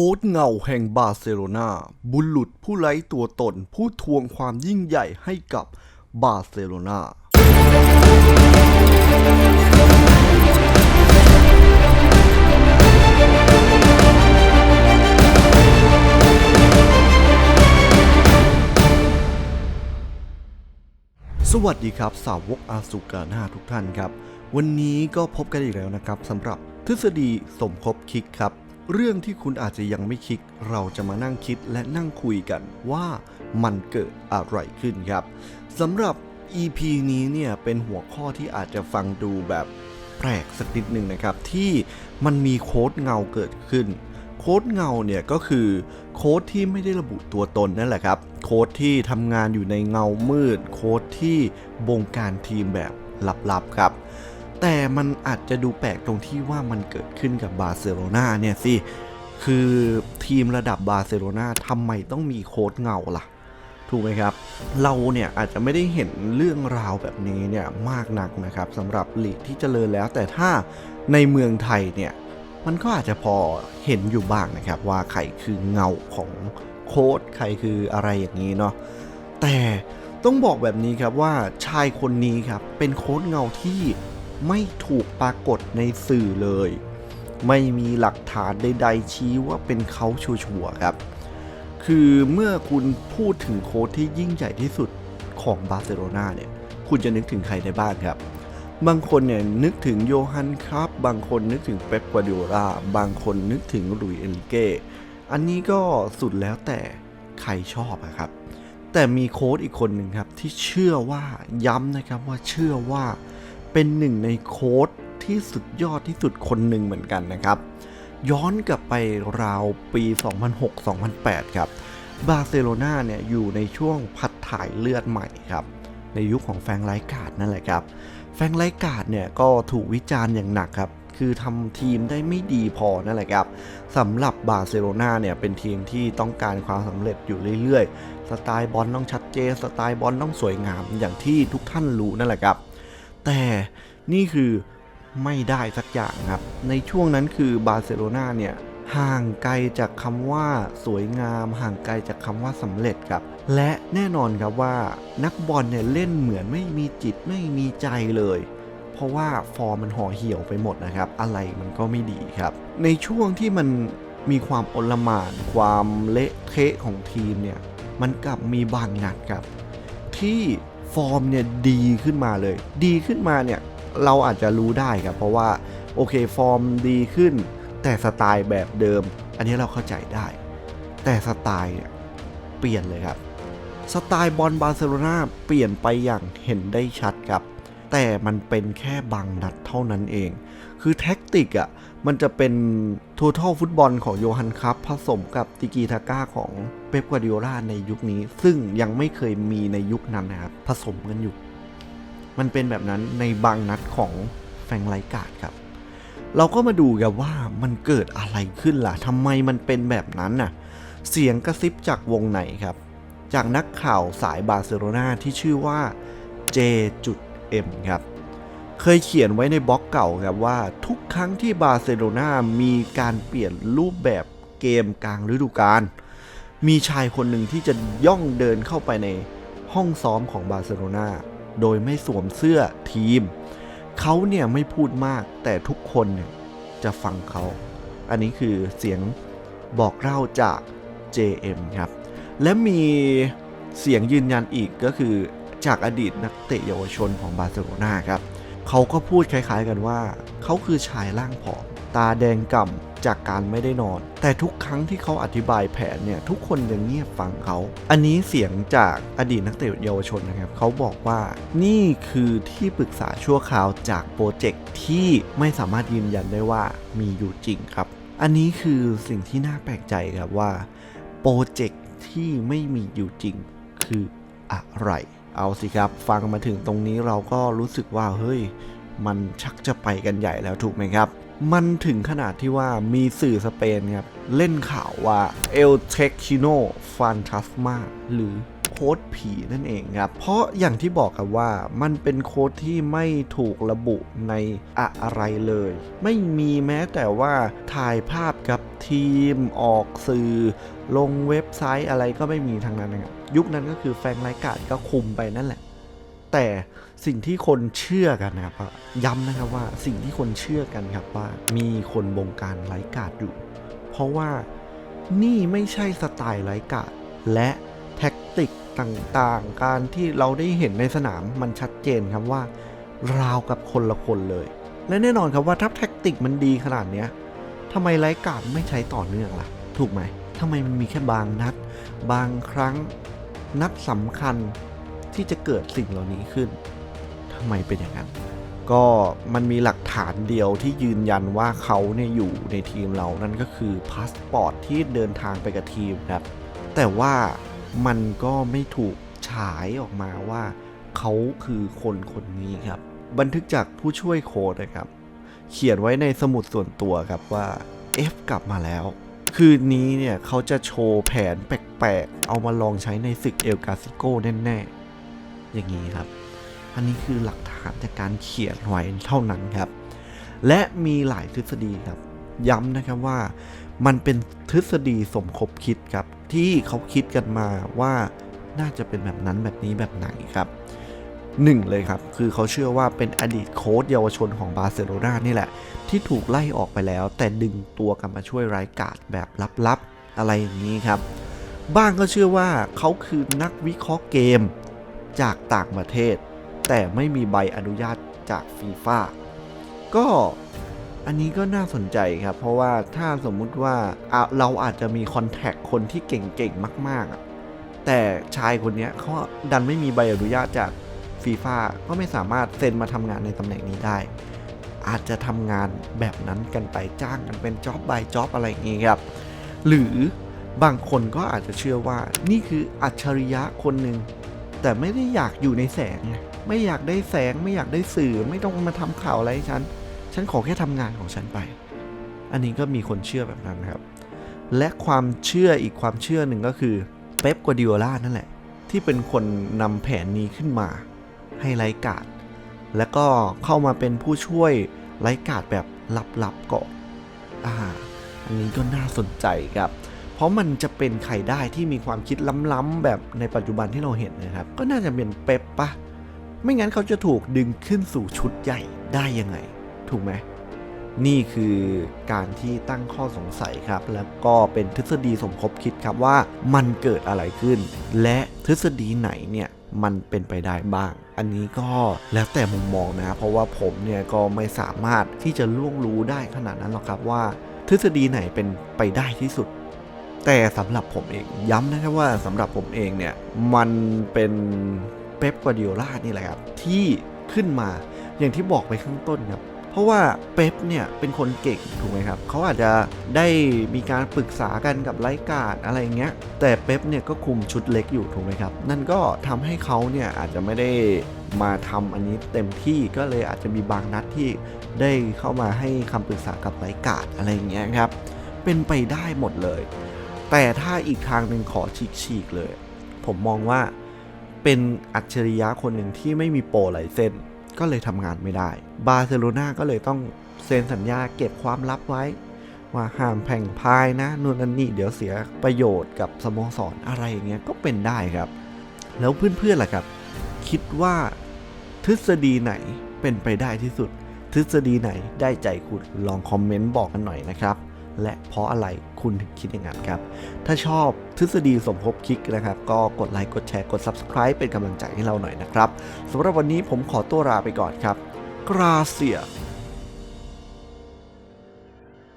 ค้ดเงาแห่งบาร์เซโลนาบุรุษผู้ไร้ตัวตน ผู้ทวงความยิ่งใหญ่ให้กับบาร์เซโลนาสวัสดีครับ สาวกอาสุกาหน้าทุกท่านครับ วันนี้ก็พบกันอีกแล้วนะครับสำหรับทฤษฎีสมคบคิดครับ เรื่องที่คุณอาจจะยังไม่คิด เราจะมานั่งคิดและนั่งคุยกันว่ามันเกิดอะไรขึ้นครับสำหรับ EP นี้เนี่ยเป็นหัวข้อที่อาจจะฟังดูแบบแปลกสักนิดหนึ่งนะครับ ที่มันมีโค้ดเงาเกิดขึ้น โค้ดเงาเนี่ยก็คือโค้ดที่ไม่ได้ระบุตัวตนนั่นแหละครับ โค้ดที่ทำงานอยู่ในเงามืด โค้ดที่บงการทีมแบบลับๆครับ แต่มันอาจจะดูแปลกตรงที่ว่ามันเกิดขึ้นกับบาร์เซโลนาเนี่ยสิ คือทีมระดับบาร์เซโลนาทำไมต้องมีโค้ดเงาล่ะ ถูกไหมครับ เราเนี่ยอาจจะไม่ได้เห็นเรื่องราวแบบนี้เนี่ยมากนักนะครับสำหรับลีกที่เจริญแล้ว แต่ถ้าในเมืองไทยเนี่ยมันก็อาจจะพอเห็นอยู่บ้างนะครับ ว่าใครคือเงาของโค้ดใครคืออะไรอย่างนี้เนาะแต่ต้องบอกแบบนี้ครับว่าชายคนนี้ครับเป็นโค้ดเงาที่ ไม่ถูกปรากฏในสื่อเลย ไม่มีหลักฐานใด ๆ ชี้ว่าเป็นเขาชัวร์ๆครับ คือเมื่อคุณพูดถึงโค้ดที่ยิ่งใหญ่ที่สุดของบาร์เซโลนาเนี่ย คุณจะนึกถึงใครได้บ้างครับ บางคนเนี่ยนึกถึงโยฮันครับ บางคนนึกถึงเป๊ปกวาดิโอลาบางคนนึกถึงลุยเอลิเกอันนี้ก็สุดแล้วแต่ใครชอบอะครับ แต่มีโค้ดอีกคนหนึ่งครับที่เชื่อว่าย้ำนะครับว่าเชื่อว่า เป็นหนึ่งในโค้ดที่สุดยอดที่สุดคนหนึ่งเหมือนกันนะครับ ย้อนกลับไปราวปี 2006-2008 ครับ บาร์เซโลนาเนี่ยอยู่ในช่วงพัดถ่ายเลือดใหม่ครับ ในยุคของแฟงไลการ์ดนั่นแหละครับ แฟงไลการ์ดเนี่ยก็ถูกวิจารณ์อย่างหนักครับ คือทำทีมได้ไม่ดีพอนั่นแหละครับสำหรับบาร์เซโลนาเนี่ยเป็นทีมที่ต้องการความสำเร็จอยู่เรื่อยๆ สไตล์บอลต้องชัดเจน สไตล์บอลต้องสวยงามอย่างที่ทุกท่านรู้นั่นแหละครับ แต่นี่คือไม่ได้สักอย่างครับ ในช่วงนั้นคือบาร์เซโลนาเนี่ยห่างไกลจากคำว่าสวยงาม ห่างไกลจากคำว่าสำเร็จครับ และแน่นอนครับว่านักบอลเนี่ยเล่นเหมือนไม่มีจิตไม่มีใจเลย เพราะว่าฟอร์มมันห่อเหี่ยวไปหมดนะครับ อะไรมันก็ไม่ดีครับ ในช่วงที่มันมีความอลหม่าน ความเละเทะของทีมเนี่ยมันกลับมีบางนัดครับ ที่ ฟอร์มเนี่ยดีขึ้นมาเลย ดีขึ้นมาเนี่ยเราอาจจะรู้ได้ครับเพราะว่าโอเคฟอร์มดีขึ้น แต่สไตล์แบบเดิม อันนี้เราเข้าใจได้ แต่สไตล์เนี่ยเปลี่ยนเลยครับ สไตล์บอลบาร์เซโลนาเปลี่ยนไปอย่างเห็นได้ชัดครับ แต่มันเป็นแค่บางนัดเท่านั้นเอง คือแท็กติกอะ่ะ มันจะเป็นทัวทัลฟุตบอลของโยฮันคัพผสมกับติกีทาก้าของเป๊ปกวาดิโอลาในยุคนี้ ซึ่งยังไม่เคยมีในยุคนั้นนะครับ ผสมกันอยู่ มันเป็นแบบนั้นในบางนัดของแฟงไลการ์ดครับ เราก็มาดูกันว่ามันเกิดอะไรขึ้นล่ะทำไมมันเป็นแบบนั้นน่ะ เสียงกระซิบจากวงไหนครับ จากนักข่าวสายบาร์เซโลนาที่ชื่อว่า J. จุด J.M ครับ เคยเขียนไว้ในบล็อกเก่าครับว่าทุกครั้งที่บาร์เซโลนามีการเปลี่ยนรูปแบบเกมกลางฤดูกาลมีชายคนหนึ่งที่จะย่องเดินเข้าไปในห้องซ้อมของบาร์เซโลนาโดยไม่สวมเสื้อทีม เขาเนี่ยไม่พูดมากแต่ทุกคนเนี่ยจะฟังเขา อันนี้คือเสียงบอกเล่าจาก JM ครับ และมีเสียงยืนยันอีกก็คือ จากอดีตนักเตะเยาวชนของบาร์เซโลนาครับ เขาก็พูดคล้ายๆกันว่า เขาคือชายร่างผอมตาแดงก่ำจากการไม่ได้นอน แต่ทุกครั้งที่เขาอธิบายแผนเนี่ย ทุกคนยังเงียบฟังเขา อันนี้เสียงจากอดีตนักเตะเยาวชนนะครับ เขาบอกว่านี่คือที่ปรึกษาชั่วคราวจากโปรเจกต์ที่ไม่สามารถยืนยันได้ว่ามีอยู่จริงครับ อันนี้คือสิ่งที่น่าแปลกใจครับว่าโปรเจกต์ที่ไม่มีอยู่จริงคืออะไร เอาสิครับ ฟังมาถึงตรงนี้เราก็รู้สึกว่าเฮ้ย มันชักจะไปกันใหญ่แล้วถูกไหมครับมันถึงขนาดที่ว่ามีสื่อสเปนครับ เล่นข่าวว่าเอลเทคิโนฟันทัสมาหรือ โค้ดผีนั่นเองครับ เพราะอย่างที่บอกครับว่ามันเป็นโค้ดที่ไม่ถูกระบุในอะไรเลย ไม่มีแม้แต่ว่าถ่ายภาพกับทีมออกสื่อ ลงเว็บไซต์อะไรก็ไม่มีทั้งนั้นนะครับยุคนั้นก็คือแฟรงค์ไลการ์ดก็คุมไปนั่นแหละ แต่สิ่งที่คนเชื่อกันนะครับย้ำนะครับว่าสิ่งที่คนเชื่อกันครับว่ามีคนบงการไลกาดอยู่ เพราะว่านี่ไม่ใช่สไตล์ไลกาดและ ต่างๆ การที่เราได้เห็นในสนามมันชัดเจนครับว่าราวกับคนละคนเลย และแน่นอนครับว่าถ้าแท็กติกมันดีขนาดเนี้ยทำไมไลกาดไม่ใช้ต่อเนื่องล่ะ ถูกไหมทำไมมันมีแค่บางนัด บางครั้งนัดสำคัญที่จะเกิดสิ่งเหล่านี้ขึ้นทำไมเป็นอย่างนั้น ก็มันมีหลักฐานเดียวที่ยืนยันว่าเขาเนี่ยอยู่ในทีมเรานั่นก็คือพาสปอร์ตที่เดินทางไปกับทีมครับ แต่ว่า มันก็ไม่ถูกฉายออกมาว่าเขาคือคนคนนี้ครับ บันทึกจากผู้ช่วยโค้ดนะครับ เขียนไว้ในสมุดส่วนตัวครับว่า F กลับมาแล้ว คืนนี้เนี่ยเขาจะโชว์แผนแปลกๆ เอามาลองใช้ในศึกเอลกาซิโกแน่ๆ อย่างนี้ครับ อันนี้คือหลักฐานจากการเขียนไว้เท่านั้นครับ และมีหลายทฤษฎีครับ ย้ำนะครับว่า มันเป็นทฤษฎีสมคบคิดครับ ที่เขาคิดกันมาว่าน่าจะเป็นแบบนั้นแบบนี้แบบไหนครับหนึ่งเลยครับ คือเขาเชื่อว่าเป็นอดีตโค้ชเยาวชนของบาร์เซโลนานี่แหละ ที่ถูกไล่ออกไปแล้ว แต่ดึงตัวกลับมาช่วยรายการแบบลับๆ อะไรอย่างนี้ครับ บ้างก็เชื่อว่าเขาคือนักวิเคราะห์เกมจากต่างประเทศ แต่ไม่มีใบอนุญาตจากฟีฟ่าก็ อันนี้ก็น่าสนใจครับ เพราะว่าถ้าสมมุติว่าเราอาจจะมีคอนแทคคนที่เก่งๆ มากๆ แต่ชายคนนี้เขาดันไม่มีใบอนุญาตจากฟีฟ่าก็ไม่สามารถเซ็นมาทำงานในตำแหน่งนี้ได้ อาจจะทำงานแบบนั้นกันไปจ้างกันเป็นจ็อบบายจ็อบอะไรอย่างงี้ยครับ หรือบางคนก็อาจจะเชื่อว่านี่คืออัจฉริยะคนหนึ่งแต่ไม่ได้อยากอยู่ในแสงไงไม่อยากได้แสงไม่อยากได้สื่อไม่ต้องมาทำข่าวอะไรให้ฉัน ฉันขอแค่ทำงานของฉันไป อันนี้ก็มีคนเชื่อแบบนั้นครับ และความเชื่ออีกความเชื่อหนึ่งก็คือเป๊ปกัวดิโอล่านั่นแหละ ที่เป็นคนนำแผนนี้ขึ้นมาให้ไลกาดแล้วก็เข้ามาเป็นผู้ช่วยไลกาดแบบลับๆก่อนอ่าอันนี้ก็น่าสนใจครับ เพราะมันจะเป็นใครได้ที่มีความคิดล้ำๆแบบในปัจจุบันที่เราเห็นนะครับ ก็น่าจะเป็นเป๊ปปะไม่งั้นเขาจะถูกดึงขึ้นสู่ชุดใหญ่ได้ยังไง ถูกไหมนี่คือการที่ตั้งข้อสงสัยครับ แล้วก็เป็นทฤษฎีสมคบคิดครับว่ามันเกิดอะไรขึ้น และทฤษฎีไหนเนี่ยมันเป็นไปได้บ้าง อันนี้ก็แล้วแต่มุมมองนะ เพราะว่าผมเนี่ยก็ไม่สามารถที่จะล่วงรู้ได้ขนาดนั้นหรอกครับว่า ทฤษฎีไหนเป็นไปได้ที่สุด แต่สำหรับผมเองย้ำนะครับว่าสำหรับผมเองเนี่ยมันเป็นเป๊ปกัวดิโอลานี่แหละครับที่ขึ้นมาอย่างที่บอกไปข้างต้นครับ เพราะว่าเป๊ปเนี่ยเป็นคนเก่งถูกไหมครับเขาอาจจะได้มีการปรึกษากันกับไลการ์ดอะไรเงี้ยแต่เป๊ปเนี่ยก็คุมชุดเล็กอยู่ถูกไหมครับ นั่นก็ทำให้เขาเนี่ยอาจจะไม่ได้มาทำอันนี้เต็มที่ก็เลยอาจจะมีบางนัดที่ได้เข้ามาให้คำปรึกษากับไลการ์ดอะไรเงี้ยครับเป็นไปได้หมดเลย แต่ถ้าอีกทางหนึ่งขอฉีกๆเลย ผมมองว่าเป็นอัจฉริยะคนหนึ่งที่ไม่มีโปรไลเซน ก็เลยทำงานไม่ได้ บาร์เซโลนาก็เลยต้องเซ็นสัญญาเก็บความลับไว้ ว่าห้ามแผงพายนะนู่นนั่นนี่เดี๋ยวเสียประโยชน์กับสโมสรอะไรอย่างเงี้ยก็เป็นได้ครับ แล้วเพื่อนๆล่ะครับ คิดว่าทฤษฎีไหนเป็นไปได้ที่สุด ทฤษฎีไหนได้ใจคุณลองคอมเมนต์บอกกันหน่อยนะครับ และเพราะอะไรคุณถึงคิดอย่างนั้นครับ ถ้าชอบทฤษฎีสมภพคิกนะครับ ก็กดไลค์กดแชร์กด Subscribe เป็นกำลังใจให้เราหน่อยนะครับสำหรับวันนี้ผมขอตัวลาไปก่อนครับกราเซีย